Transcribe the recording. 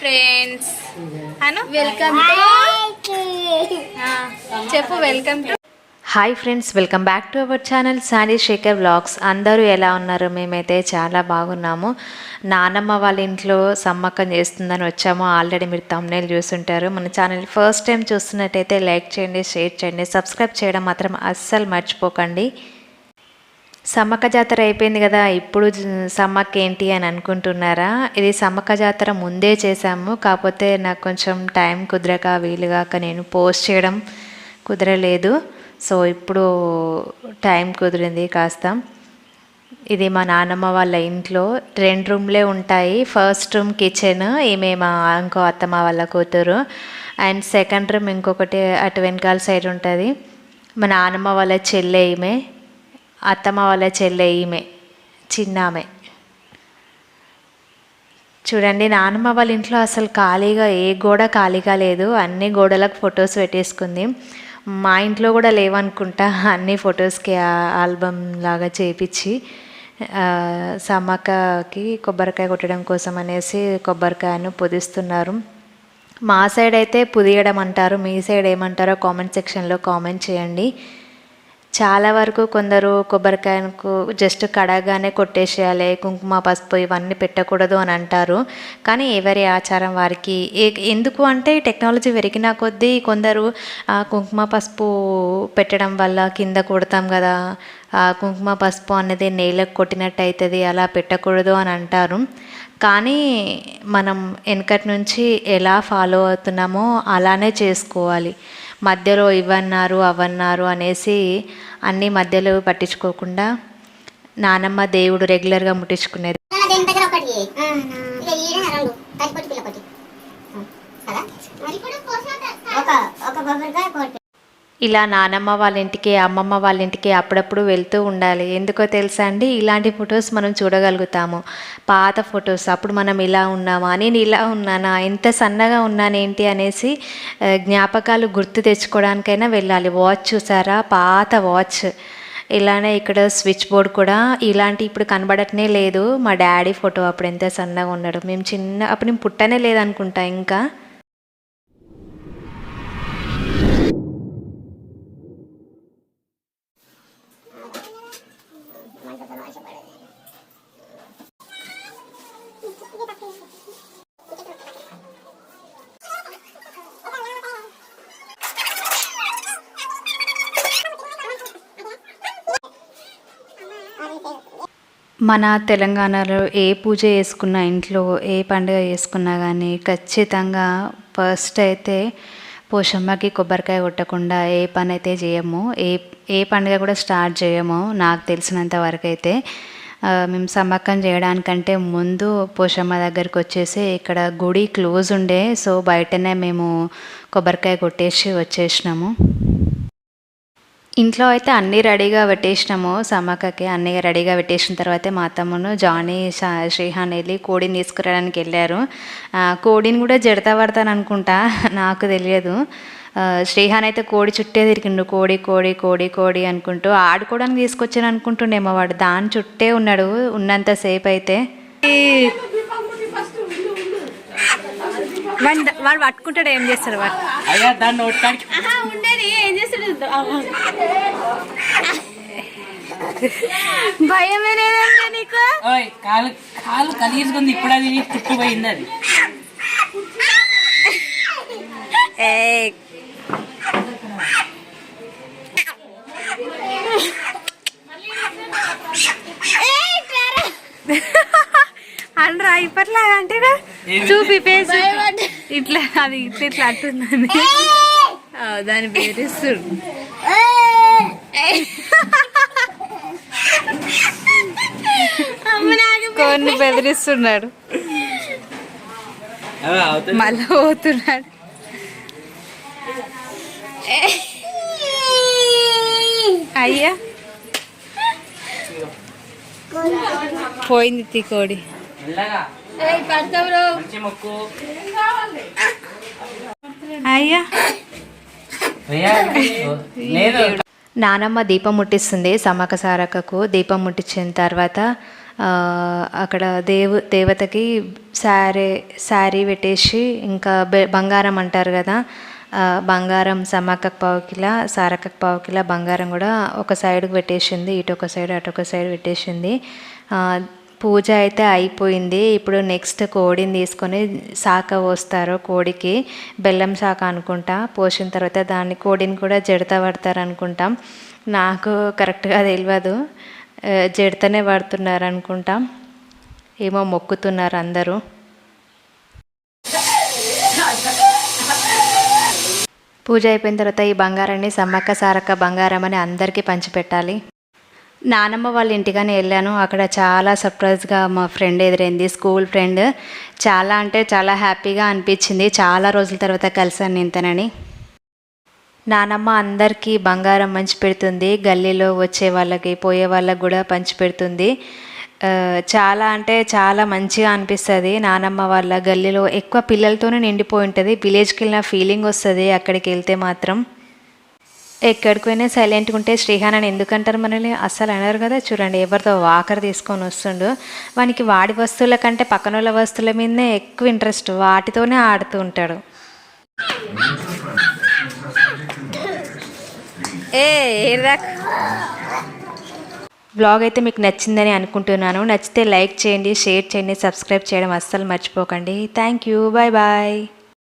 Friends. Anu? Welcome చెప్పు welcome to hi friends welcome back to our channel Sandy Shekhar vlogs. అందరూ ఎలా ఉన్నారు? మేమైతే చాలా బాగున్నాము. నానమ్మ వాళ్ళ ఇంట్లో సమ్మక్కం చేస్తుందని వచ్చాము. ఆల్రెడీ మీరు తమ్నేల్ చూస్తుంటారు మన ఛానల్ ఫస్ట్ టైం చూస్తున్నట్టయితే లైక్ చేయండి షేర్ చేయండి. సబ్స్క్రైబ్ చేయడం మాత్రం అస్సలు మర్చిపోకండి. సమ్మక్క జాతర అయిపోయింది కదా ఇప్పుడు సమ్మక్క ఏంటి అని అనుకుంటున్నారా? ఇది సమ్మక్క జాతర ముందే చేశాము కాకపోతే నాకు కొంచెం టైం కుదరక వీలుగాక నేను పోస్ట్ చేయడం కుదరలేదు. సో ఇప్పుడు టైం కుదిరింది కాస్త. ఇది మా నాన్నమ్మ వాళ్ళ ఇంట్లో. రెండు రూమ్లే ఉంటాయి. ఫస్ట్ రూమ్ కిచెన్ ఈమె మా ఇంకో అత్తమ్మ వాళ్ళ కూతురు. అండ్ సెకండ్ రూమ్ ఇంకొకటి అటు వెనకాల సైడ్ ఉంటుంది. మా నాన్నమ్మ వాళ్ళ చెల్లె ఈమె. అత్తమ్మ వాళ్ళ చెల్లె ఈమె చిన్న ఆమె చూడండి నానమ్మ వాళ్ళ ఇంట్లో అసలు ఖాళీగా ఏ గోడ ఖాళీగా లేదు. అన్ని గోడలకు ఫొటోస్ పెట్టేసుకుంది. మా ఇంట్లో కూడా లేవనుకుంటా అన్ని ఫొటోస్కి ఆల్బమ్ లాగా చేపించి సమ్మక్కకి కొబ్బరికాయ కొట్టడం కోసం అనేసి కొబ్బరికాయను పొదిస్తున్నారు. మా సైడ్ అయితే పుదియడం అంటారు. మీ సైడ్ ఏమంటారో కామెంట్ సెక్షన్లో కామెంట్ చేయండి. చాలా వరకు కొందరు కొబ్బరికాయకు జస్ట్ కడగానే కొట్టేసేయాలి కుంకుమ పసుపు ఇవన్నీ పెట్టకూడదు అని అంటారు. కానీ ఎవరి ఆచారం వారికి? ఎందుకు అంటే టెక్నాలజీ పెరిగిన కొద్దీ కొందరు కుంకుమ పసుపు పెట్టడం వల్ల కింద కొడతాం కదా ఆ కుంకుమ పసుపు అనేది నేలకు కొట్టినట్టు అవుతుంది అలా పెట్టకూడదు అని అంటారు. కానీ మనం వెనకటి నుంచి ఎలా ఫాలో అవుతున్నామో అలానే చేసుకోవాలి. మధ్యలో ఇవన్నారు అవన్నారు అనేసి అన్ని మధ్యలో పట్టించుకోకుండా నానమ్మ దేవుడు రెగ్యులర్గా ముట్టించుకునేది. దేని దగ్గర ఒకటి? ఇక ఈడ రెండు పచ్చిపొట్టి పిల్ల ఒకటి కదా? మరి ఒక ఒక కొబ్బరికాయ కొట్టి ఇలా నానమ్మ వాళ్ళ ఇంటికి అమ్మమ్మ వాళ్ళ ఇంటికి అప్పుడప్పుడు వెళ్తూ ఉండాలి. ఎందుకో తెలుసా అండి? ఇలాంటి ఫొటోస్ మనం చూడగలుగుతాము. పాత ఫొటోస్ అప్పుడు మనం ఇలా ఉన్నామా నేను ఇలా ఉన్నానా ఎంత సన్నగా ఉన్నానేంటి అనేసి జ్ఞాపకాలు గుర్తు తెచ్చుకోవడానికైనా వెళ్ళాలి. వాచ్ చూసారా? పాత వాచ్. ఇలానే ఇక్కడ స్విచ్ బోర్డ్ కూడా ఇలాంటి ఇప్పుడు కనబడటనే లేదు. మా డాడీ ఫోటో అప్పుడు ఎంత సన్నగా ఉన్నాడు. మేము చిన్న అప్పుడు నేను పుట్టనే లేదనుకుంటా ఇంకా. మన తెలంగాణలో ఏ పూజ చేసుకున్నా ఇంట్లో ఏ పండుగ చేసుకున్నా కానీ ఖచ్చితంగా ఫస్ట్ అయితే పోషమ్మకి కొబ్బరికాయ కొట్టకుండా ఏ పని అయితే చేయము ఏ ఏ పండుగ కూడా స్టార్ట్ చేయము నాకు తెలిసినంత వరకు అయితే మేము సమ్మక్కం చేయడానికంటే ముందు పోషమ్మ దగ్గరికి వచ్చేసి ఇక్కడ గుడి క్లోజ్ ఉండే సో బయటనే మేము కొబ్బరికాయ కొట్టేసి వచ్చేసినాము. ఇంట్లో అయితే అన్నీ రెడీగా పెట్టేసినాము సమ్మక్కకి అన్నీ రెడీగా పెట్టేసిన తర్వాత మా అత్తమ్మను జానీ శ్రీహాన్ వెళ్ళి కోడిని తీసుకురావడానికి వెళ్ళారు. కోడిని కూడా జడతా పడతాను అనుకుంటా నాకు తెలియదు. శ్రీహాన్ అయితే కోడి చుట్టే తిరిగిండు కోడి కోడి కోడి కోడి అనుకుంటూ ఆడుకోవడానికి తీసుకొచ్చాను అనుకుంటుండేమో వాడు దాని చుట్టే ఉన్నాడు ఉన్నంతసేపు అయితే. వాడు వాడు పట్టుకుంటాడు ఏం చేస్తాడు వాడు? భయమే లేదంటే నీకు? కాలు కాలు కలిసుకుంది ఇప్పుడు అది అది. అనరా ఇప్పట్లాగా అంటే? చూపి ఇట్లా అది ఇట్లా ఇట్లా అంటుందని ఆ, దాని బెదిరిస్తుడు కొన్ని బెదిరిస్తున్నాడు. మళ్ళా పోతున్నాడు. అయ్యా. పోయింది తీ కోడి. మెల్లగా. మంచి మొక్కు. అయ్యా అయ్యా. లేదు. నానమ్మ దీపం ముట్టిస్తుంది సమ్మక సారక్కకు దీపం ముట్టించిన తర్వాత ఆ, అక్కడ దేవు దేవతకి శారీ శారీ పెట్టేసి ఇంకా బె- బంగారం అంటారు కదా ఆ, బంగారం సమ్మక్కకు పావు కిలో సారక్కకు పావు కిలో బంగారం కూడా ఒక సైడ్కి పెట్టేసింది. ఇటు ఒక సైడ్ అటు ఒక సైడ్ పెట్టేసింది. ఆ, పూజ అయితే అయిపోయింది. ఇప్పుడు నెక్స్ట్ కోడిని తీసుకొని శాఖ పోస్తారు. కోడికి బెల్లం శాఖ అనుకుంటా పోసిన తర్వాత దాన్ని కోడిని కూడా జడత పడతారు అనుకుంటాం నాకు కరెక్ట్గా తెలియదు జడతనే పడుతున్నారు అనుకుంటాం ఏమో మొక్కుతున్నారు అందరూ. పూజ అయిపోయిన తర్వాత ఈ బంగారాన్ని సమ్మక్క సారక్క బంగారం అని అందరికీ పంచిపెట్టాలి. నానమ్మ వాళ్ళ ఇంటిగానే వెళ్ళాను. అక్కడ చాలా సర్ప్రైజ్గా మా ఫ్రెండ్ ఎదురైంది స్కూల్ ఫ్రెండ్. చాలా అంటే చాలా హ్యాపీగా అనిపించింది. చాలా రోజుల తర్వాత కలిసాను నేను తనని నానమ్మ అందరికీ బంగారం పంచి పెడుతుంది. గల్లీలో వచ్చే వాళ్ళకి పోయే వాళ్ళకి కూడా పంచి పెడుతుంది. చాలా అంటే చాలా మంచిగా అనిపిస్తుంది. నానమ్మ వాళ్ళ గల్లీలో ఎక్కువ పిల్లలతోనే నిండిపోయి ఉంటుంది. విలేజ్కి వెళ్ళిన ఫీలింగ్ వస్తుంది అక్కడికి వెళ్తే మాత్రం. ఎక్కడికి పోయినా సైలెంట్గా ఉంటే శ్రీహాన్ అని ఎందుకంటారు మనల్ని? అస్సలు అనరు కదా. చూడండి ఎవరితో వాకర్ తీసుకొని వస్తుండు. వానికి వాడి వస్తువుల కంటే పక్కన వస్తువుల మీదనే ఎక్కువ ఇంట్రెస్ట్ వాటితోనే ఆడుతూ ఉంటాడు. ఏ బ్లాగ్ అయితే మీకు నచ్చిందని అనుకుంటున్నాను. నచ్చితే లైక్ చేయండి షేర్ చేయండి సబ్స్క్రైబ్ చేయడం అస్సలు మర్చిపోకండి. Thank you bye bye